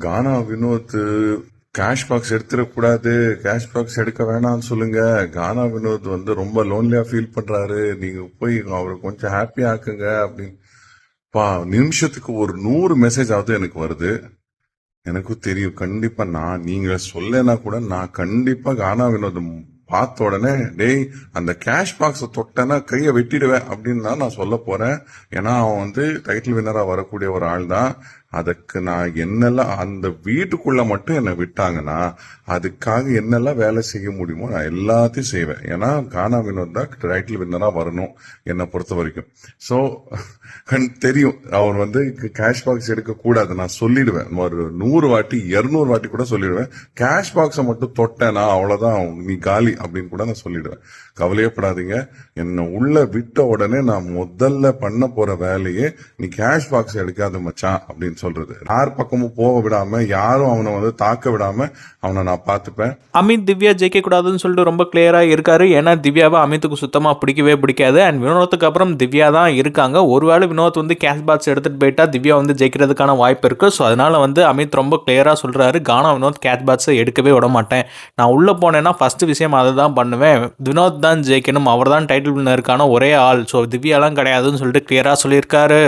கானா Vinoth cash box எடுத்துடக்கூடாது cash box எடுக்க வேணாம்னு சொல்லுங்க. கானா வினோத் வந்து ரொம்ப லோன்லியா ஃபீல் பண்றாரு. நீங்க போய் அவரை கொஞ்சம் ஹாப்பி ஆக்குங்க அப்படின்னு. பா நிமிஷத்துக்கு ஒரு நூறு மெசேஜ் ஆகுது எனக்கு வருது. எனக்கும் தெரியும். கண்டிப்பா நான் நீங்க சொல்லனா கூட நான் கண்டிப்பா கானா வினோத் பார்த்த உடனே டேய் அந்த கேஷ் பாக்ஸை தொட்டனா கையை வெட்டிடுவேன் அப்படின்னு தான் நான் சொல்ல போறேன். ஏன்னா அவன் வந்து டைட்டில் வின்னரா வரக்கூடிய ஒரு ஆள் தான். அதுக்கு நான் என்னெல்லாம் அந்த வீட்டுக்குள்ள மட்டும் என்னை விட்டாங்கன்னா அதுக்காக என்னெல்லாம் வேலை செய்ய முடியுமோ நான் எல்லாத்தையும் செய்வேன். ஏன்னா கானா வினோத் தான் டைட்டில் வின்னரா வரணும் என்னை பொறுத்த வரைக்கும். ஸோ தெரியும். அவர் வந்து கேஷ் பாக்ஸ் எடுக்க கூடாது. நான் சொல்லிடுவேன். ஒரு நூறு வாட்டி இருநூறு வாட்டி கூட சொல்லிடுவேன். கேஷ் பாக்ஸை மட்டும் தொட்டேனா அவ்வளவுதான். நீ காலி அப்படின்னு கூட நான் சொல்லிடுவேன். கவலையப்படாதீங்க. என்னை உள்ள விட்ட உடனே நான் முதல்ல பண்ண போற வேலையே நீ கேஷ் பாக்ஸ் எடுக்காத மச்சான் அப்படின்னு சொல்றது. யார் பக்கமும் போக விடாம யாரும் அவனை வந்து தாக்க விடாம அவனை நான் பார்த்துப்பேன். அமித் திவ்யா ஜெயிக்க கூடாதுன்னு சொல்லிட்டு ரொம்ப கிளியரா இருக்காரு. ஏன்னா திவ்யாவை அமித்துக்கு சுத்தமாக பிடிக்கவே பிடிக்காது. அண்ட் வினோதத்துக்கு அப்புறம் திவ்யா தான் இருக்காங்க. ஒருவேளை வினோத் வந்து கேஷ் பாக்ஸ் எடுத்துகிட்டு போயிட்டா திவ்யா வந்து ஜெயிக்கிறதுக்கான வாய்ப்பு இருக்குது ஸோ அதனால் வந்து அமித் ரொம்ப கிளியராக சொல்கிறாரு கானா வினோத் கேஷ் பாக்ஸை எடுக்கவே விட மாட்டேன். நான் உள்ளே போனேன்னா ஃபஸ்ட்டு விஷயம் அதை தான் பண்ணுவேன். வினோத் தான் ஜெயிக்கணும் அவர் தான் டைட்டில் வின்னருக்கான ஒரே ஆள். ஸோ திவ்யாலாம் கிடையாதுன்னு சொல்லிட்டு கிளியராக சொல்லியிருக்காரு.